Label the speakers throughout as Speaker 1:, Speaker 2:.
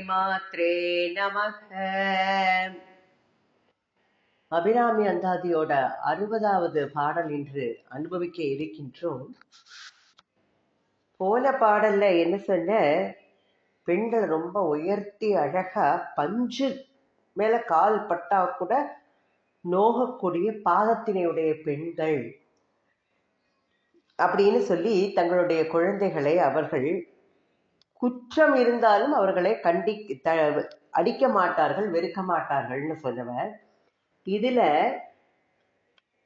Speaker 1: மாத்ரே நமக. அபிராமி அந்தாதியோட அறுபதாவது பாடல் இன்று அனுபவிக்க இருக்கின்றோம். போன பாடல்ல என்ன சொன்ன? பெண்கள் ரொம்ப உயர்த்தி அழகா பஞ்சு மேல கால் பட்டா கூட நோகக்கூடிய பாதத்தினையுடைய பெண்கள் அப்படின்னு சொல்லி தங்களுடைய குழந்தைகளை அவர்கள் குற்றம் இருந்தாலும் அவர்களை கண்டி த அடிக்க மாட்டார்கள் வெறுக்க மாட்டார்கள்னு சொன்னவர் இதுல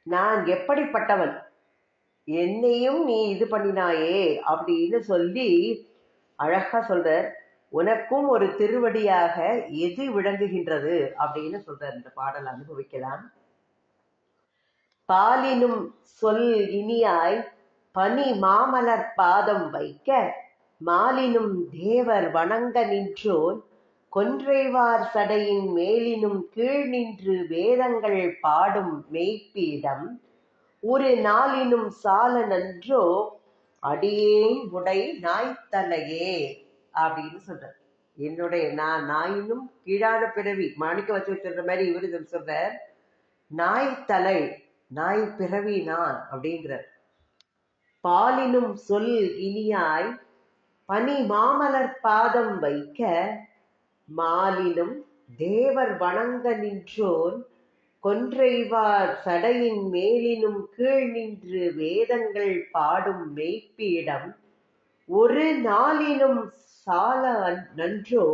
Speaker 1: நான் எப்படிப்பட்டவன்? என்னையும் நீ இது பண்ணினாயே அப்படின்னு சொல்லி அழகா சொல்ற உனக்கும் ஒரு திருவடியாக எது விளங்குகின்றது அப்படின்னு சொல்ற இந்த பாடல் அனுபவிக்கலாம். பாலினும் சொல் இனியாய் பனி மாமலர் பாதம் வைக்க மாலினும் தேவர் வணங்க நின்றோன் கொன்றைவார் சடையின் மேலினும் கீழ் நின்று வேதங்கள் பாடும் மெய்ப்பீடம் ஒரு நாளினும் சால நன்றோ அடியேன் உடை நாய்த்தலையே அப்படின்னு சொல்றார். என்னுடைய நான் நாயினும் கீழான பிறவி மாணிக்க வச்சு வச்சிருந்த மாதிரி இவரு சொல்றார் நாய் தலை நாய் பிறவி நான் அப்படிங்கிறார். பாலினும் சொல் இனியாய் பனி மாமலர் பாதம் வைக்க மாலினும் தேவர் வணங்க நின்றோன். கொன்றைவார் சடையின் மேலினும் கீழ் நின்று வேதங்கள் பாடும் மெய்ப்பீடம். ஒரு நாளினும் சால நன்றோ?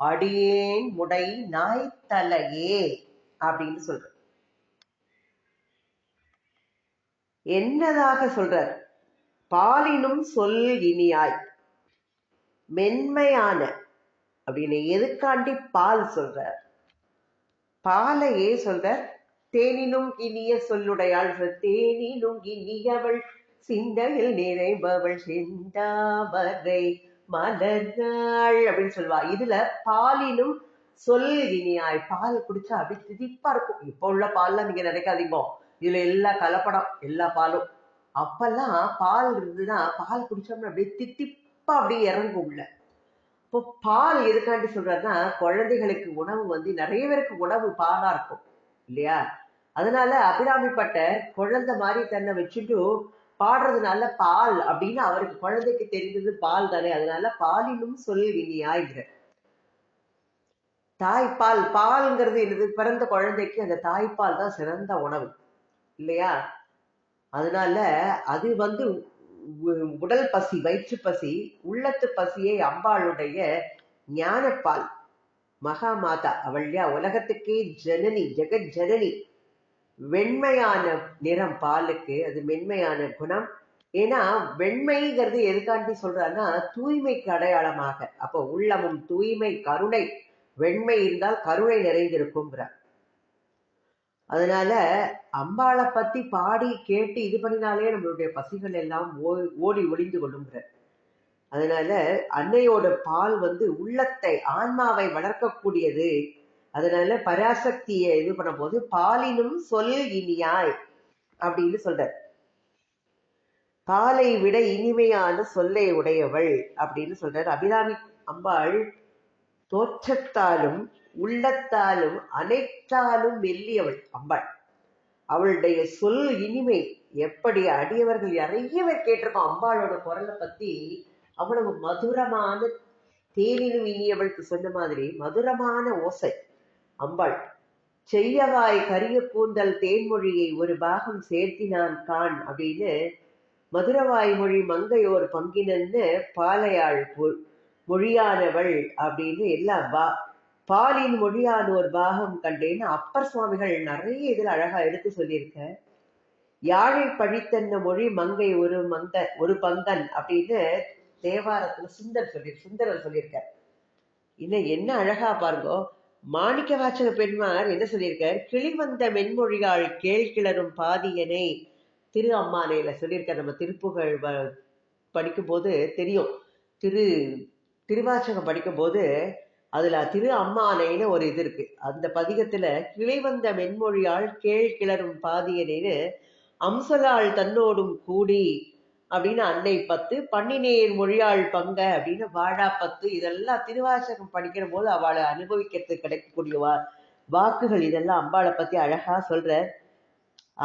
Speaker 1: அடியேன் முடை நாய்த்தலையே அப்படின்னு சொல்ற என்னதாக சொல்றார்? பாலினும் சொல் இனியாய். மென்மையான அப்படின்னு எதுக்காண்டி பால் சொல்றார்? பாலையே சொல்றார் தேனினும் இனிய சொல்லுடையாள் தேனினும் இனியவள் சிந்தையில் நிறைபவள் செந்தாமரை மலர்கள் அப்படின்னு சொல்லுவா. இதுல பாலினும் சொல் இனியாய் பால் குடிச்சா அப்படி திதிப்பா இருக்கும். இப்போ உள்ள பால்லாம் நீங்க நினைக்காதீங்க. இதுல எல்லா கலப்படம் எல்லா பாலும். அப்பெல்லாம் பால் இருந்ததுன்னா பால் குடிச்சோம்னா அப்படியே தித்திப்பா அப்படியே இறங்கும் உள்ள. இப்போ பால் எதுக்காண்டி சொல்றாருன்னா குழந்தைகளுக்கு உணவு வந்து நிறைய பேருக்கு உணவு பாலா இருக்கும் இல்லையா? அதனால அபிராமிப்பட்ட குழந்தை மாதிரி தன்னை வச்சுட்டு பாடுறதுனால பால் அப்படின்னு அவருக்கு குழந்தைக்கு தெரிந்தது பால் தானே அதனால பாலினும் சொல் வினியாய்கிற தாய்ப்பால் பால்ங்கிறது என்னது? பிறந்த குழந்தைக்கு அந்த தாய்ப்பால் தான் சிறந்த உணவு இல்லையா? அதனால அது வந்து உடல் பசி வயிற்று பசி உள்ளத்து பசியை அம்பாளுடைய ஞானப்பால் மகா மாதா அவள்யா உலகத்துக்கே ஜனனி ஜெகத் ஜனனி. வெண்மையான நிறம் பாலுக்கு அது மென்மையான குணம். ஏன்னா வெண்மைங்கிறது எதுக்காண்டி சொல்றான்னா தூய்மைக்கு அடையாளமாக. அப்போ உள்ளமும் தூய்மை கருணை. வெண்மை இருந்தால் கருணை நிறைந்திருக்குங்கிறார் அதனால அம்பாளை பத்தி பாடி கேட்டு இது பண்ணினாலே நம்மளுடைய பசிகள் எல்லாம் ஓடி ஒளிந்து கொள்ளுங்கிற அதனால அன்னையோட பால் வந்து உள்ளத்தை ஆன்மாவை வளர்க்கக்கூடியது. அதனால பராசக்தியை இது பண்ணும் போது பாலினும் சொல் இனியாய் அப்படின்னு சொல்ற பாலை விட இனிமையான சொல்லை உடையவள் அப்படின்னு சொல்றார் அபிராமி அம்பாள். தோற்றத்தாலும் உள்ளத்தாலும் அனைத்தாலும் மெல்லியவள் அம்பாள். அவளுடைய சொல் இனிமை எப்படி அடியவர்கள் நிறைய பேர் கேட்டிருக்கோம். அம்பாளோட குரலை பத்தி அவ்வளவு மதுரமான தேனிலும் இனியவளுக்கு சொன்ன மாதிரி மதுரமான ஓசை. அம்பாள் செய்யவாய் கரிய கூந்தல் தேன்மொழியை ஒரு பாகம் சேர்த்தினான் கான் அப்படின்னு மதுரவாய் மொழி மங்கையோர் பங்கினன்னு பாலையாள் மொழியானவள் அப்படின்னு எல்லாம் பா பாலின் மொழியான ஒரு பாகம் கண்டேன்னு அப்பர் சுவாமிகள் நிறைய இதில் அழகா எடுத்து சொல்லியிருக்க. யாழை பழித்தன்ன மொழி மங்கை ஒரு மங்க ஒரு பங்கன் அப்படின்னு தேவாரத்துல சுந்தர் சொல்லி சுந்தரர் சொல்லியிருக்கார் இன்னும் என்ன அழகா பாருங்கோ. மாணிக்க வாச்சக பெண்மார் என்ன சொல்லியிருக்கார்? கிளிவந்த மென்மொழியாள் கேள்கிளரும் பாதியனை திரு அம்மானையில சொல்லியிருக்கார். நம்ம திருப்புகழ் படிக்கும்போது தெரியும். திரு திருவாச்சகம் படிக்கும்போது அதுல திரு அம்மானைன்னு ஒரு இது இருக்கு. அந்த பதிகத்துல கிளைவந்த மென்மொழியால் கேள் கிளறும் பாதியனேன்னு அம்சலால் தன்னோடும் கூடி அப்படின்னு அன்னை பத்து பன்னினேர் மொழியாள் பங்க அப்படின்னு வாழா பத்து இதெல்லாம் திருவாசகம் படிக்கிற போது அவளை அனுபவிக்கிறது கிடைக்கக்கூடிய வா வாக்குகள் இதெல்லாம் அம்பாளை பத்தி அழகா சொல்ற.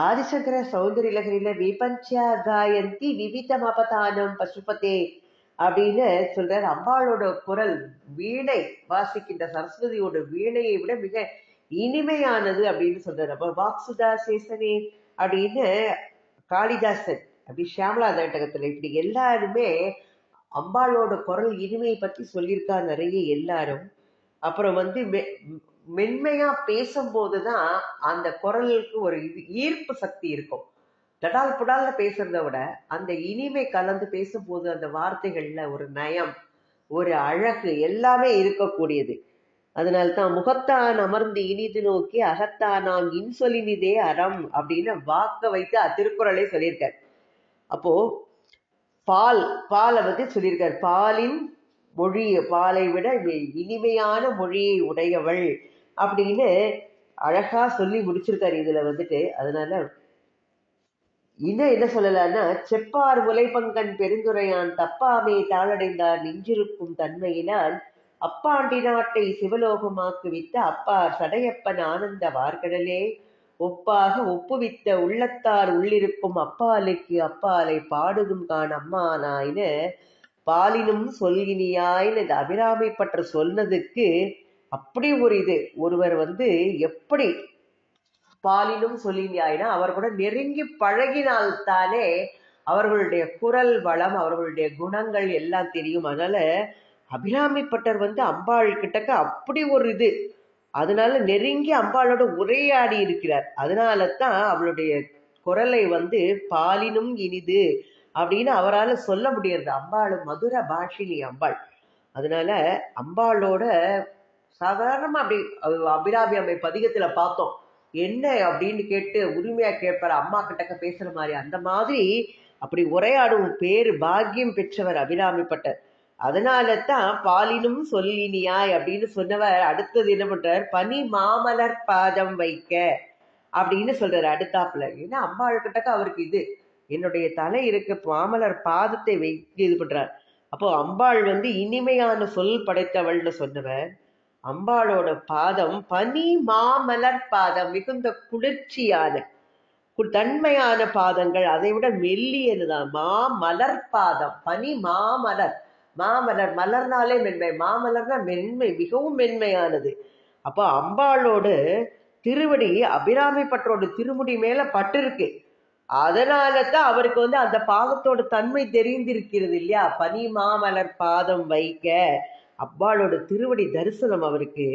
Speaker 1: ஆதிசங்கர சௌந்தரி லகரியில விபஞ்சா காயந்தி விவிதம் அபதானம் பசுபதே அப்படின்னு சொல்றார். அம்பாளோட குரல் வீணை வாசிக்கின்ற சரஸ்வதியோட வீணையை விட மிக இனிமையானது அப்படின்னு சொல்றாரு. அப்ப வாக்சுதா சேசனே அப்படின்னு காளிதாசன் அப்படி ஷியாமலா நாட்டகத்துல இப்படி எல்லாருமே அம்பாளோட குரல் இனிமையை பத்தி சொல்லியிருக்கா நிறைய எல்லாரும். அப்புறம் வந்து மெ- மென்மையா பேசும்போதுதான் அந்த குரலுக்கு ஒரு ஈர்ப்பு சக்தி இருக்கும். தடால் புடால்ல பேசுறத விட அந்த இனிமை கலந்து பேசும்போது அந்த வார்த்தைகள்ல ஒரு நயம் ஒரு அழகு எல்லாமே இருக்கக்கூடியது. அதனால்தான் முகத்தான் அமர்ந்து இனிது நோக்கி அகத்தானாம் இன்சொலினிதே அறம் அப்படின்னு வாக்க வைத்து அத்திருக்குறளை சொல்லியிருக்கார். அப்போ பால் பாலை பத்தி சொல்லியிருக்கார். பாலின் மொழி பாலை விட இனிமையான மொழியை உடையவள் அப்படின்னு அழகா சொல்லி முடிச்சிருக்காரு. இதுல வந்துட்டு அதனால இன்னும் என்ன சொல்லலாம்னா செப்பார் முலைப்பங்கன் பெருந்துரையான் தப்பாமே தாளடைந்தார் நெஞ்சிருக்கும் தன்மையினால் அப்பாண்டி நாட்டை சிவலோகமாக்குவித்த அப்பார் சடையப்பன் ஆனந்த வார்கடலே ஒப்பாக ஒப்புவித்த உள்ளத்தார் உள்ளிருக்கும் அப்பாலைக்கு அப்பாலை பாடுதும் காண் அம்மானாயின்னு பாலினும் சொல்கினியாயின்னு இந்த அபிராமி பற்ற சொன்னதுக்கு அப்படி ஒரு இது. ஒருவர் வந்து எப்படி பாலினும் சொல்லினாயினா. அவர் கூட நெருங்கி பழகினால்தானே அவர்களுடைய குரல் வளம் அவர்களுடைய குணங்கள் எல்லாம் தெரியும். அதனால அபிராமி பட்டர் வந்து அம்பாள் கிட்டக்க அப்படி ஒரு இது. அதனால நெருங்கி அம்பாளோட உரையாடி இருக்கிறார். அதனால தான் அவளுடைய குரலை வந்து பாலினும் இனிது அப்படின்னு அவரால் சொல்ல முடியறது. அம்பாள் மதுர பாஷினி அம்பாள். அதனால அம்பாளோட சாதாரணமாக அப்படி அபிராமி அம்மை பதிகத்தில் பார்த்தோம். என்ன அப்படின்னு கேட்டு உரிமையா கேட்பார் அம்மா கிட்டக்க பேசுற மாதிரி அந்த மாதிரி அப்படி உரையாடும் பேரு பாக்கியம் பெற்றவர் அபிராமி பட்டர். அதனால தான் பாலினும் சொல்லினியாய் அப்படின்னு சொன்னவர் அடுத்தது என்ன பண்றார்? பனி மாமலர் பாதம் வைக்க அப்படின்னு சொல்றாரு அடுத்தாப்புல. ஏன்னா அம்பாள் கிட்டக்க அவருக்கு இது. என்னுடைய தலை இருக்கு மாமலர் பாதத்தை வைத்து இது பண்றார். அப்போ அம்பாள் வந்து இனிமையான சொல் படைத்தவள்னு சொன்னவர். அம்பாளோட பாதம் பனி மாமலர் பாதம் மிகுந்த குளிர்ச்சியான தன்மையான பாதங்கள். அதை விட மெல்லியதுதான். மாமலர் பாதம் பனி மாமலர் மாமலர் மலர்னாலே மென்மை. மாமலர்னா மென்மை மிகவும் மென்மையானது. அப்போ அம்பாளோட திருவடி அபிராமி பற்றோட திருமுடி மேல பட்டிருக்கு. அதனால தான் அவருக்கு வந்து அந்த பாதத்தோட தன்மை தெரிந்திருக்கிறது இல்லையா? பனி மாமலர் பாதம் வைக்க. அவ்வாளோட திருவடி தரிசனம் அவருக்கு.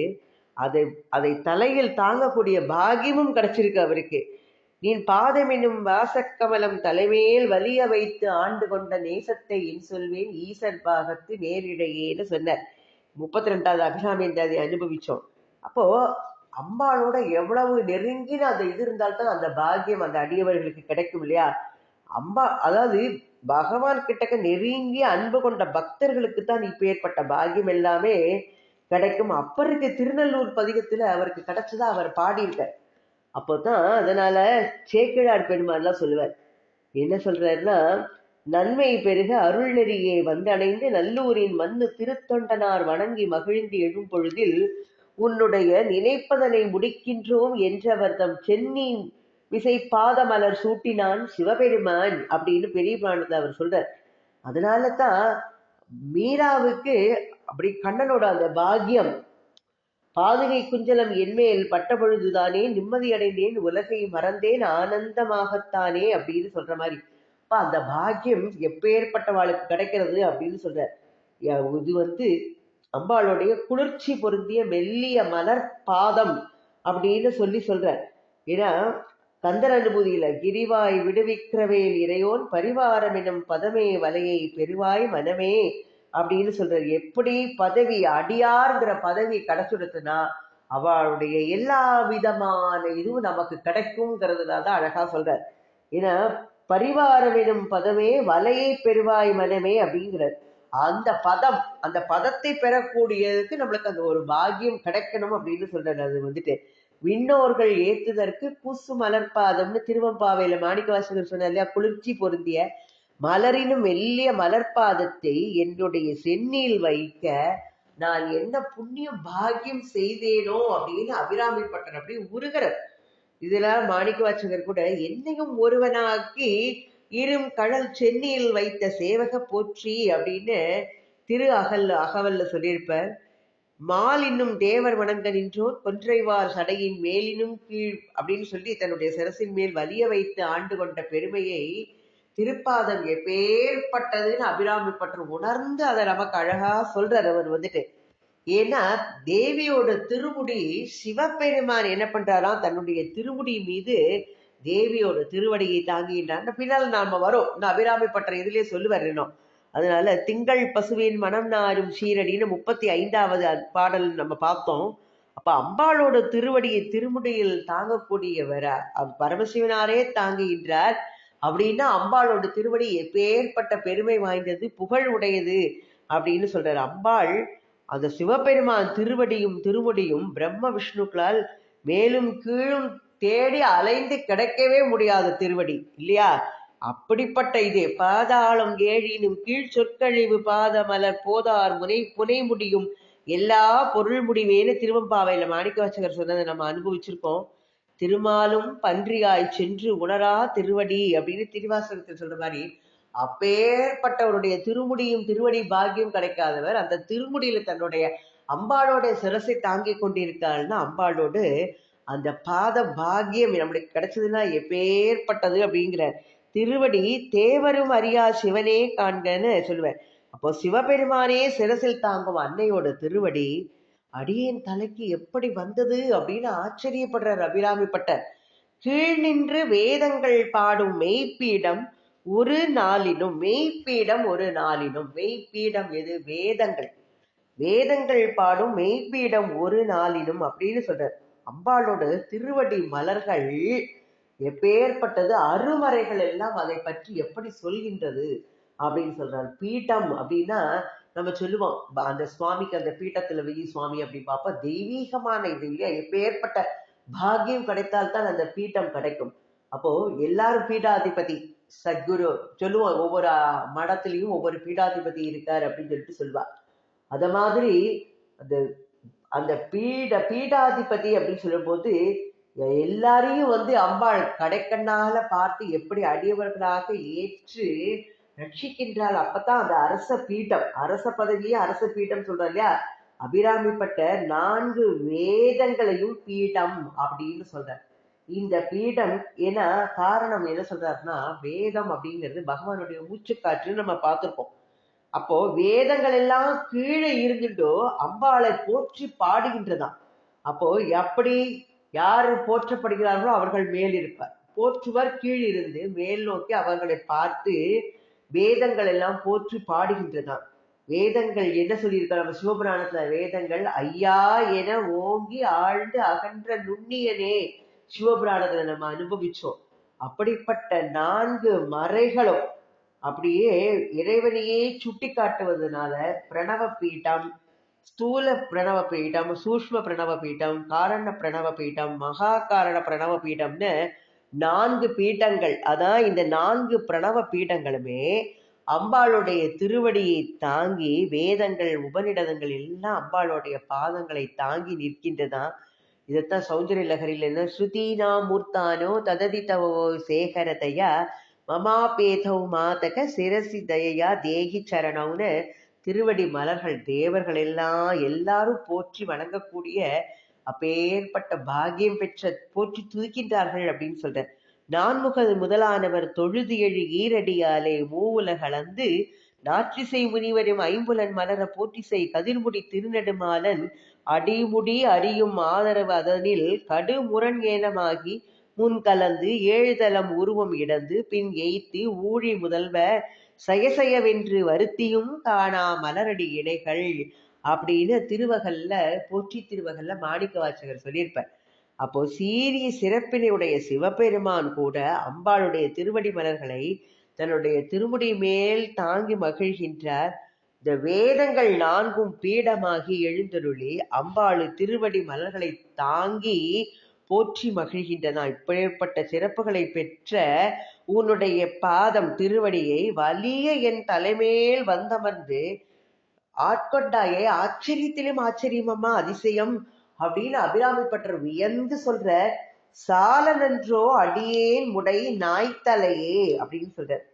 Speaker 1: அதை அதை தலையில் தாங்கக்கூடிய பாகியமும் கிடைச்சிருக்கு அவருக்கு. நீ பாதம் என்னும் வாசக்கமலம் தலைமேல் வலிய வைத்து ஆண்டு கொண்ட நேசத்தை என் சொல்வேன் ஈசன் பாகத்து நேரிடையேன்னு சொன்னார். முப்பத்தி ரெண்டாவது அபிராமேந்தாதி அனுபவிச்சோம். அப்போ அம்பாளோட எவ்வளவு நெருங்கின அந்த இது இருந்தால்தான் அந்த பாகியம் அந்த அடியவர்களுக்கு கிடைக்கும் இல்லையா? அம்பா அதாவது பகவான் கிட்டக்க நெருங்கிய அன்பு கொண்ட பக்தர்களுக்கு தான் இப்பேற்பட்ட பாக்கியம் எல்லாமே கிடைக்கும். அப்பருக்கு திருநெல்லூர் பதிகத்துல அவருக்கு கிடைச்சதா அவர் பாடியிருக்கார். அப்போதான் அதனால சேக்கிழார் பெருமாள்லாம் சொல்லுவார். என்ன சொல்றாருன்னா நன்மை பெருக அருள் நெறியே வந்தடைந்து நல்லூரின் மண்ணு திருத்தொண்டனார் வணங்கி மகிழ்ந்து எழும் பொழுதில் உன்னுடைய நினைப்பதனை முடிக்கின்றோம் என்றவர் தம் சென்னின் விசை பாதமலர் சூட்டினான் சிவபெருமான் அப்படின்னு பெரிய புராணத்தை அவர் சொல்றார். அதனால தான் மீராவுக்கு அப்படி கண்ணனோட அந்த பாக்கியம் பாதுகை குஞ்சலம் என்மேல் பட்ட பொழுதுதானே நிம்மதி அடைந்தேன் உலகை மறந்தேன் ஆனந்தமாகத்தானே அப்படின்னு சொல்ற மாதிரி. அப்பா அந்த பாக்கியம் எப்பேற்பட்டவாளுக்கு கிடைக்கிறது அப்படின்னு சொல்ற இது வந்து அம்பாளுடைய குளிர்ச்சி பொருந்திய மெல்லிய மலர் பாதம் அப்படின்னு சொல்லி சொல்ற ஏன்னா கந்தர் அனுபூதியில கிரிவாய் விடுவிக்கிறவேல் இறையோன் பரிவாரம் எனும் பதமே வலையை பெருவாய் மனமே அப்படின்னு சொல்றாரு. எப்படி பதவி அடியார்ங்கிற பதவி கிடைச்சுடுத்துனா அவளுடைய எல்லா விதமான இதுவும் நமக்கு கிடைக்கும்ங்கிறதுனால தான் அழகா சொல்றார். ஏன்னா பரிவாரம் எனும் பதமே வலையை பெருவாய் மனமே அப்படிங்கிறார். அந்த பதம் அந்த பதத்தை பெறக்கூடியதுக்கு நம்மளுக்கு அந்த ஒரு பாக்கியம் கிடைக்கணும் அப்படின்னு சொல்றாரு. அது வந்துட்டு விண்ணோர்கள் ஏத்துதற்கு குசு மலர்பாதம்னு திருவம்பாவையில மாணிக்கவாசகர் சொன்னார் இல்லையா? குளிர்ச்சி பொருந்திய மலரினும் மெல்லிய மலர்பாதத்தை என்னுடைய சென்னியில் வைக்க நான் என்ன புண்ணியம் பாக்கியம் செய்தேனோ அப்படின்னு அபிராமி பட்டர் அப்படி உருகிறார் இதுல மாணிக்கவாச்சகர் கூட என்னையும் ஒருவனாக்கி இரும் கடல் சென்னையில் வைத்த சேவக போற்றி அப்படின்னு திரு அகல் அகவல்ல சொல்லியிருப்பார். மால் இன்னும் தேவர் வணங்க நின்றோர் கொன்றைவார் சடையின் மேலினும் கீழ் அப்படின்னு சொல்லி தன்னுடைய சிரசின் மேல் வலிய வைத்து ஆண்டு கொண்ட பெருமையை திருப்பாதம் எப்பேற்பட்டதுன்னு அபிராமி பற்று உணர்ந்து அதை நமக்கு அழகா சொல்றார் அவர் வந்துட்டு. ஏன்னா தேவியோட திருமுடி சிவபெருமான் என்ன பண்றாராம் தன்னுடைய திருமுடி மீது தேவியோட திருவடியை தாங்கின்றான் பின்னால் நாம வரோம். இந்த அபிராமி பற்ற இதுலயே சொல்லுவார் இன்னும். அதனால திங்கள் பசுவின் மனம் நாரும் சீரடின்னு முப்பத்தி ஐந்தாவது பாடல் நம்ம பார்த்தோம். அப்ப அம்பாளோட திருவடியை திருமுடியில் தாங்கக்கூடியவர் பரமசிவனாரே தாங்குகின்றார். அப்படின்னா அம்பாளோட திருவடி எப்பேற்பட்ட பெருமை வாய்ந்தது புகழ் உடையது அப்படின்னு சொல்றாரு. அம்பாள் அந்த சிவபெருமான் திருவடியும் திருமுடியும் பிரம்ம விஷ்ணுக்களால் மேலும் கீழும் தேடி அலைந்து கிடைக்கவே முடியாத திருவடி இல்லையா? அப்படிப்பட்ட இது பாதாளம் ஏழினும் கீழ் சொற்கழிவு பாதமலர் போதார் முனை புனை முடியும் எல்லா பொருள் முடிவேன்னு திருவம்பாவையில மாணிக்க வாசகர் சொன்னதை நம்ம அனுபவிச்சிருக்கோம். திருமாலும் பன்றியாய் சென்று உணரா திருவடி அப்படின்னு திருவாசகத்தில் சொல்ற மாதிரி அப்பேற்பட்டவருடைய திருமுடியும் திருவடி பாக்கியம் கிடைக்காதவர் அந்த திருமுடியில தன்னுடைய அம்பாளோட சிரசை தாங்கி கொண்டிருக்காள்னா அம்பாளோடு அந்த பாத பாக்கியம் நம்மளுக்கு கிடைச்சதுன்னா எப்பேற்பட்டது அப்படிங்கிற திருவடி தேவரும் அறியா சிவனே காண்கன்னு சொல்லுவேன். அப்போ சிவபெருமானே சிரசில் தாங்கும் அன்னையோட திருவடி அடியின் தலைக்கு எப்படி வந்தது அப்படின்னு ஆச்சரியப்படுறார் அபிராமிப்பட்டர் கீழ் நின்று வேதங்கள் பாடும் மெய்ப்பீடம் ஒரு நாளினும் மெய்ப்பீடம் ஒரு நாளினும் மெய்ப்பீடம் எது? வேதங்கள். வேதங்கள் பாடும் மெய்ப்பீடம் ஒரு நாளினும் அப்படின்னு சொல்றார். அம்பாளோட திருவடி மலர்கள் எப்பேற்பட்டது அருமறைகள் எல்லாம் அதை பற்றி எப்படி சொல்கின்றது அப்படின்னு சொல்றாரு. பீட்டம் அப்படின்னா நம்ம சொல்லுவோம் அந்த சுவாமிக்கு அந்த பீட்டத்துல வெயி சுவாமி அப்படின்னு பார்ப்போம் தெய்வீகமான இது இல்லையா? எப்பேற்பட்ட பாக்கியம் கிடைத்தால்தான் அந்த பீட்டம் கிடைக்கும். அப்போ எல்லாரும் பீடாதிபதி சத்குரு சொல்லுவோம் ஒவ்வொரு மடத்துலயும் ஒவ்வொரு பீடாதிபதி இருக்காரு அப்படின்னு சொல்லிட்டு சொல்லுவா அத மாதிரி அந்த அந்த பீட பீடாதிபதி அப்படின்னு சொல்லும்போது எல்லாரையும் வந்து அம்பாள் கடைக்கண்ணால பார்த்து எப்படி அடியவர்களாக ஏற்று ரட்சிக்கின்றாள். அப்பதான் அந்த அரச பீட்டம் அரச பதவியே அரச பீட்டம் சொல்றோம் இல்லையா? அபிராமிப்பட்ட நான்கு வேதங்களையும் பீடம் அப்படின்னு சொல்ற இந்த பீடம் ஏன்னா காரணம்? என்ன சொல்றாருன்னா வேதம் அப்படிங்கிறது பகவானுடைய மூச்சுக்காற்றுன்னு நம்ம பார்த்துருப்போம். அப்போ வேதங்கள் எல்லாம் கீழே இருந்துட்டோ அம்பாளை போற்றி பாடுகின்றதாம். அப்போ எப்படி யார் போற்றப்படுகிறார்களோ அவர்கள் மேல் இருப்பார் போற்றுவர் கீழ் இருந்து மேல் நோக்கி அவர்களை பார்த்து வேதங்கள் எல்லாம் போற்றி பாடுகின்றதாம் வேதங்கள் என்ன சொல்லியிருக்கார்? நம்ம சிவபுராணத்துல வேதங்கள் ஐயா என ஓங்கி ஆழ்ந்து அகன்ற நுண்ணியனே சிவபுராணத்துல நம்ம அனுபவிச்சோம். அப்படிப்பட்ட நான்கு மறைகளும் அப்படியே இறைவனையே சுட்டி காட்டுவதனால பிரணவ பீட்டம் ஸ்தூல பிரணவ பீட்டம் சூஷ்ம பிரணவ பீட்டம் காரண பிரணவ பீட்டம் மகா காரண பிரணவ பீட்டம்னு நான்கு பீட்டங்கள் அதான் இந்த நான்கு பிரணவ பீட்டங்களுமே அம்பாளுடைய திருவடியை தாங்கி வேதங்கள் உபநிடதங்கள் எல்லாம் அம்பாளுடைய பாதங்களை தாங்கி நிற்கின்றதா? இதைத்தான் சௌந்தரிய லகரியில் என்ன? ஸ்ருதீனா மூர்த்தானோ தததி தவோ சேகரதையா மமாபேதௌ மாதக சிரசி தயையா தேகி சரணம்னு திருவடி மலர்கள் தேவர்கள் எல்லாம் எல்லாரும் போற்றி வணங்கக்கூடிய அப்பேற்பட்ட பாகியம் பெற்ற போற்றி துதிக்கின்றார்கள் அப்படின்னு சொல்ற நான்முக முதலானவர் தொழுது எழு ஈரடியாலே மூவுலகளந்து நாற்றிசை முனிவரும் ஐம்புலன் மலர போற்றிசை கதிர்முடி திருநெடுமாலன் அடிமுடி அறியும் ஆதரவு அதனில் கடுமுரண் ஏனமாகி முன் கலந்து ஏழுதலம் உருவம் இடந்து பின் எய்த்து ஊழி முதல்வ சயசயவென்று வருத்தியும் காணா மலரடி இணைகள் அப்படின்னு திருவகல்ல போற்றி திருவகல்ல மாணிக்க வாசகர் சொல்லியிருப்பார். அப்போ சீரிய சிறப்பினையுடைய சிவபெருமான் கூட அம்பாளுடைய திருவடி மலர்களை தன்னுடைய திருமுடி மேல் தாங்கி மகிழ்கின்றார். இந்த வேதங்கள் நான்கும் பீடமாகி எழுந்தருளி அம்பாளு திருவடி மலர்களை தாங்கி போற்றி மகிழ்கின்றன. இப்பேற்பட்ட சிறப்புகளை பெற்ற உன்னுடைய பாதம் திருவடியை வலிய என் தலைமேல் வந்தமர்ந்து ஆட்கொண்டாயே ஆச்சரியத்திலும் ஆச்சரியமம்மா அதிசயம் அப்படின்னு அபிராமி பட்டர் வியந்து சொல்ற சால நன்றோ அடியேன் முடை நாய்த்தலையே அப்படின்னு சொல்றார்.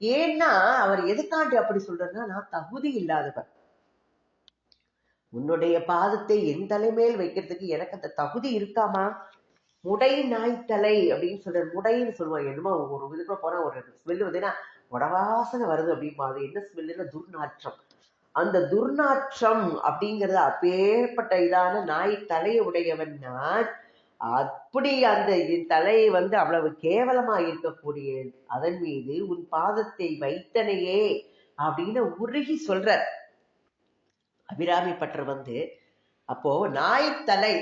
Speaker 1: ஏன்னா அவர் எதுக்காண்டி அப்படி சொல்றதுன்னா நான் தகுதி இல்லாதவர் உன்னுடைய பாதத்தை என் தலைமேல் வைக்கிறதுக்கு எனக்கு அந்த தகுதி இருக்காமா? முடை நாய்த்தலை அப்படின்னு சொல்றாரு முடைன்னு சொல்லுவாங்க. என்னமோ ஒரு விதத்துல போனா ஒரு ஸ்மெல் வந்துன்னா உடவாசனை வருது அப்படிமா அது என்ன ஸ்மெல்லுன்னா துர்நாற்றம். அந்த துர்நாற்றம் அப்படிங்கிறது அப்பேற்பட்ட இதான நாய் தலையை உடையவன் நான். அப்படி அந்த என் தலையை வந்து அவ்வளவு கேவலமா இருக்கக்கூடிய அதன் மீது உன் பாதத்தை வைத்தனையே அப்படின்னு உருகி சொல்ற அபிராமி பட்டர் வந்து அப்போ நாய் தலை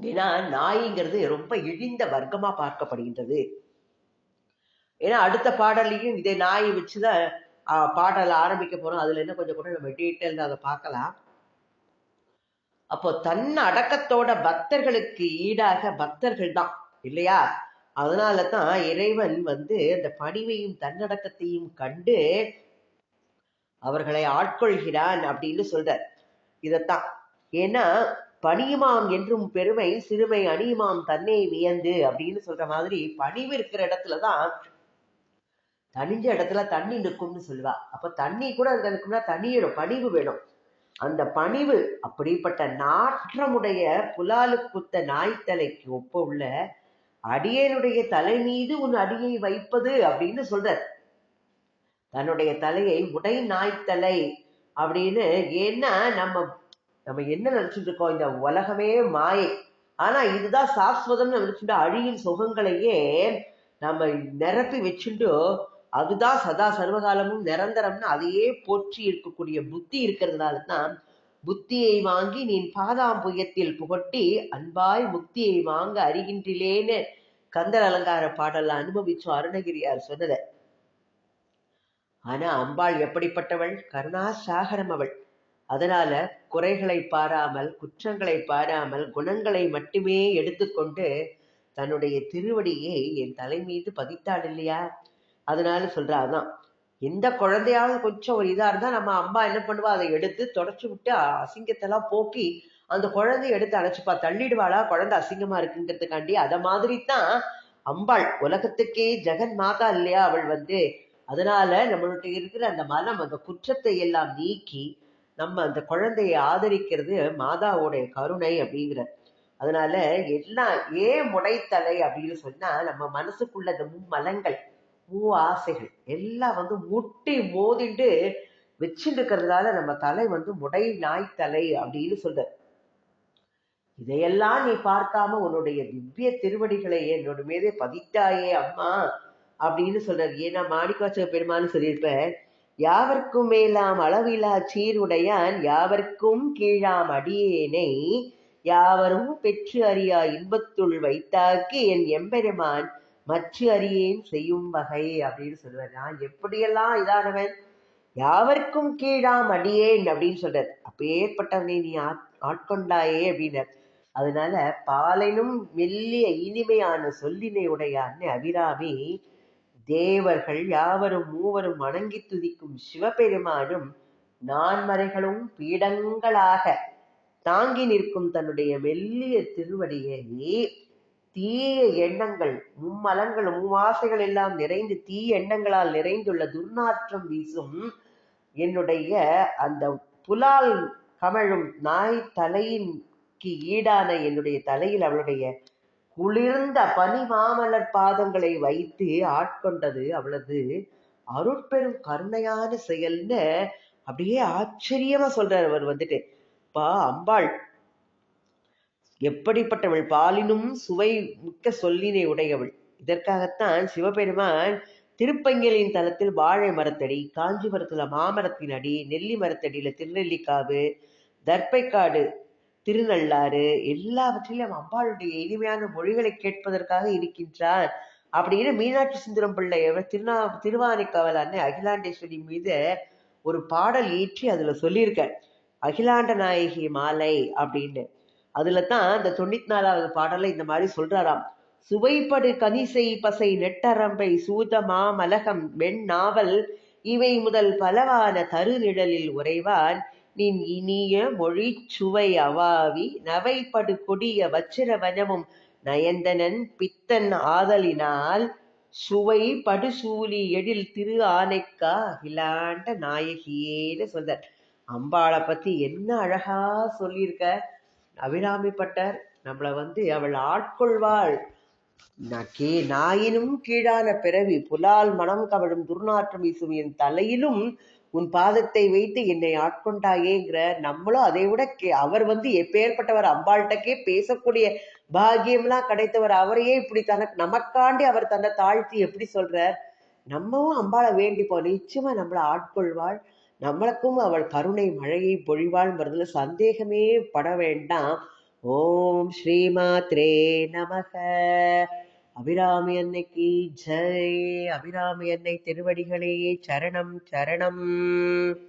Speaker 1: ஏன்னா நாய்ங்கிறது ரொம்ப இழிந்த வர்க்கமா பார்க்கப்படுகின்றது. ஏன்னா அடுத்த பாடலையும் இதே நாயை வச்சுதான் ஆஹ், பாடல் ஆரம்பிக்க போறோம். அதுல என்ன கொஞ்சம் கூட நம்ம டீட்டெயில் அதை பார்க்கலாம். அப்போ தன் அடக்கத்தோட பக்தர்களுக்கு ஈடாக பக்தர்கள் தான் இல்லையா? அதனால தான் இறைவன் வந்து அந்த பணிவையும் தன்னடக்கத்தையும் கண்டு அவர்களை ஆட்கொள்கிறான் அப்படின்னு சொல்றார். இதத்தான். ஏன்னா பணியுமாம் என்றும் பெருமை சிறுமை அணியுமாம் தன்னை வியந்து அப்படின்னு சொல்ற மாதிரி பணிவு இருக்கிற இடத்துலதான் தனிஞ்ச இடத்துல தண்ணி நிற்கும்னு சொல்லுவா. அப்ப தண்ணி கூட அங்க நிற்கும்னா தண்ணியிடும் பணிவு வேணும். அந்த பணிவு அப்படிப்பட்ட நாற்றமுடைய புலாலு குத்த நாய்த்தலைக்கு ஒப்ப உள்ள அடியனுடைய தலை மீது உன் அடியை வைப்பது அப்படின்னு சொல்ற தன்னுடைய தலையை உடை நாய்த்தலை அப்படின்னு ஏன்னா நம்ம நம்ம என்ன நினைச்சிட்டு இருக்கோம் இந்த உலகமே மாயை. ஆனா இதுதான் சாஸ்வதம்னு நினைச்சுட்டு அழியின் சுகங்களையே நம்ம நிரப்பி வச்சுட்டு அதுதான் சதா சர்வகாலமும் நிரந்தரம்னு அதையே போற்றி இருக்கக்கூடிய புத்தி இருக்கிறதுனால தான் புத்தியை வாங்கி நீ பாதாம்புயத்தில் புகட்டி அன்பாய் முக்தியை வாங்க அறிகின்றிலேன்னு கந்தர் அலங்கார பாடல்ல அனுபவிச்சோம் அருணகிரியார் சொன்னத. ஆனா அம்பாள் எப்படிப்பட்டவள்? கருணா சாகரம் அவள். அதனால குறைகளை பாராமல் குற்றங்களை பாராமல் குணங்களை மட்டுமே எடுத்துக்கொண்டு தன்னுடைய திருவடியை என் தலை மீது பதித்தாள் இல்லையா? அதனால சொல்றாதான் எந்த குழந்தையாவது கொஞ்சம் ஒரு இதா இருந்தா நம்ம அம்மா என்ன பண்ணுவா? அதை எடுத்து தொடச்சு விட்டு அசிங்கத்தெல்லாம் போக்கி அந்த குழந்தைய எடுத்து அணைச்சுப்பா தள்ளிடுவாளா? குழந்தை அசிங்கமா இருக்குங்கிறதுக்காண்டி அத மாதிரி தான் அம்பாள். உலகத்துக்கே ஜெகன் மாதா இல்லையா அவள் வந்து? அதனால நம்மளுடைய இருக்கிற அந்த மனம் அந்த குற்றத்தை எல்லாம் நீக்கி நம்ம அந்த குழந்தையை ஆதரிக்கிறது மாதாவுடைய கருணை அப்படிங்கிற அதனால எல்லாம் ஏன் முடைத்தலை அப்படின்னு சொன்னா நம்ம மனசுக்குள்ள இந்த மும்மலங்கள் மூ ஆசைகள் எல்லாம் வந்து முட்டி மோதிண்டு வச்சுருக்கிறதுனால நம்ம தலை வந்து முடை நாய் தலை அப்படின்னு சொல்ற இதையெல்லாம் நீ பார்க்காம உன்னுடைய திவ்ய திருவடிகளை என்னோட மீதே பதித்தாயே அம்மா அப்படின்னு சொல்றாரு. ஏன்னா மாணிக்காச்ச பெருமான்னு சொல்லியிருப்ப யாவர்க்கும் மேலாம் அளவிலா சீருடையான் யாவர்க்கும் கீழாம் அடியேனை யாவரும் பெற்று அறியா இன்பத்துள் வைத்தாக்கு என் எம்பெருமான் மற்ற அறியேன் செய்யும் வகை அப்படின்னு சொல்லுவார் நான் எப்படியெல்லாம் இதானவன்? யாவர்க்கும் கீழாம் அடியேன் அப்படின்னு சொல்றார். அப்பேற்பட்டவனை நீ ஆட்- ஆட்கொண்டாயே அப்படின்னார். அதனால பாலனும் மெல்லிய இனிமையான சொல்லினை உடையான்னு அபிராமி தேவர்கள் யாவரும் மூவரும் வணங்கி துதிக்கும் சிவபெருமானும் நான்மறைகளும் பீடங்களாக தாங்கி நிற்கும் தன்னுடைய மெல்லிய திருவடியை தீய எண்ணங்கள் மும்மலங்கள் மூவாசைகள் எல்லாம் நிறைந்து தீய எண்ணங்களால் நிறைந்துள்ள துர்நாற்றம் வீசும். என்னுடைய அந்த புலால் கமழும் நாய் தலையின்க்கு ஈடான என்னுடைய தலையில் அவளுடைய குளிர்ந்த பனி மாமலர் பாதங்களை வைத்து ஆட்கொண்டது அவளது அருட்பெரும் கருணையான செயல்னு அப்படியே ஆச்சரியமா சொல்றார் அவர் வந்துட்டு. பா அம்பாள் எப்படிப்பட்டவள்? பாலினும் சுவை மிக்க சொல்லினை உடையவள். இதற்காகத்தான் சிவபெருமான் திருப்பங்கலின் தலத்தில் வாழை மரத்தடி காஞ்சிபுரத்துல மாமரத்தின் அடி நெல்லி மரத்தடியில திருநெல்லிக்காவு தர்ப்பைக்காடு திருநள்ளாறு எல்லாவற்றிலும் அம்பாளுடைய இனிமையான மொழிகளை கேட்பதற்காக இருக்கின்றார் அப்படின்னு மீனாட்சி சுந்தரம் பிள்ளை திருநா திருவானைக்காவல் அன்னை அகிலாண்டேஸ்வரி மீது ஒரு பாடல் ஈற்றி அதுல சொல்லியிருக்க அகிலாண்ட நாயகி மாலை அப்படின்னு. அதுல தான் இந்த தொண்ணூத்தி நாலாவது பாடல இந்த மாதிரி சொல்றாராம். சுவைப்படு கனிசை பசை நெட்டரம்பை சூதமா மலகம் வெண் நாவல் இவை முதல் பலவான தருநிழலில் உறைவான் நின் இனிய மொழி சுவை அவாவி நவைப்படு கொடிய வச்சிர வனமும் நயந்தனன் பித்தன் ஆதலினால் சுவை படுசூலி எழில் திரு ஆனைக்கா இலாண்ட நாயகியேன்னு சொல்றார். அம்பாளை பத்தி என்ன அழகா சொல்லியிருக்க? அபிராமிப்பட்டார் நம்மளை வந்து அவள் ஆட்கொள்வாள். கே நாயினும் கீழான பிறவி புலால் மனம் கவழும் துர்நாற்றம் வீசும் என் தலையிலும் உன் பாதத்தை வைத்து என்னை ஆட்கொண்டாயேங்கிற நம்மளும் அதை விட கே அவர் வந்து எப்பேற்பட்டவர் அம்பாள்கிட்டக்கே பேசக்கூடிய பாகியம்லாம் கிடைத்தவர் அவரையே இப்படி தனக்கு நமக்காண்டி அவர் தன்னை தாழ்த்தி எப்படி சொல்றார்? நம்மவும் அம்பாளை வேண்டிப்போம். நிச்சயமா நம்மளை ஆட்கொள்வாள். நம்மளுக்கும் அவள் கருணை மழையை பொழிவாள்ங்கிறதுல சந்தேகமே பட வேண்டாம். ஓம் ஸ்ரீமாத்ரே நமக. அபிராமி அன்னைக்கு ஜெய். அபிராமி அன்னை திருவடிகளே சரணம் சரணம்.